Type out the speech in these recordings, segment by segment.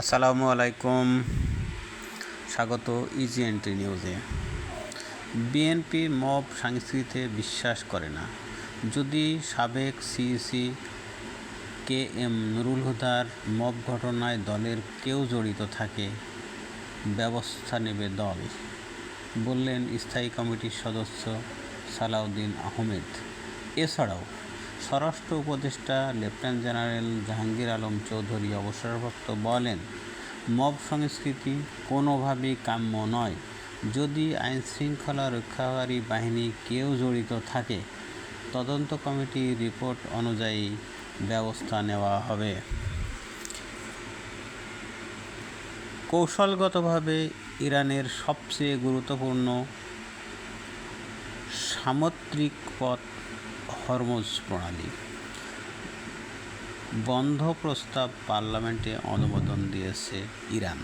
আসসালামু আলাইকুম। স্বাগত ইজি এন্ট্রি নিউজে বিএনপি মব সংস্কৃতিতে বিশ্বাস করে না। যদি সাবেক সিইসি কে এম নুরুল হুদার মব ঘটনায় দলের কেউ জড়িত থাকে, ব্যবস্থা নেবে দল, বললেন স্থায়ী কমিটির সদস্য সালাউদ্দিন আহমেদ। এছাড়াও স্বরাষ্ট্র উপদেষ্টা লেফটেন্যান্ট জেনারেল জাহাঙ্গীর আলম চৌধুরী অবসরপ্রাপ্ত বলেন, মব সংস্কৃতি কোনোভাবেই কাম্য নয়। যদি আইনশৃঙ্খলা রক্ষাকারী বাহিনী কেউ জড়িত থাকে, তদন্ত কমিটির রিপোর্ট অনুযায়ী ব্যবস্থা নেওয়া হবে। কৌশলগতভাবে ইরানের সবচেয়ে গুরুত্বপূর্ণ সামুদ্রিক পথ হরমুজ প্রণালী। বন্ধ প্রস্তাব পার্লামেন্টে অনুমোদন দিয়েছে ইরান।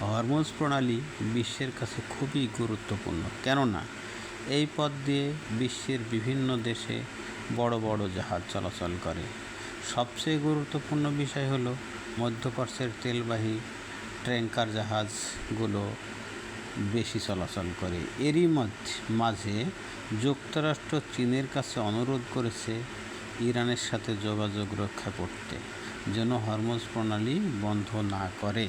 হরমুজ প্রণালী বিশ্বের কাছে খুবই গুরুত্বপূর্ণ। কেননা, এই পথ দিয়ে বিশ্বের বিভিন্ন দেশে বড় বড় জাহাজ চলাচল করে। সবচেয়ে গুরুত্বপূর্ণ বিষয় হলো মধ্যপ্রাচ্যের তেলবাহী ট্যাঙ্কার জাহাজগুলো বেশি চলাচল করে। এরই মাঝে যুক্তরাষ্ট্র চীনের কাছে অনুরোধ করেছে ইরানের সাথে যোগাযোগ রক্ষা করতে, যেন হরমোজ প্রণালী বন্ধ না করে।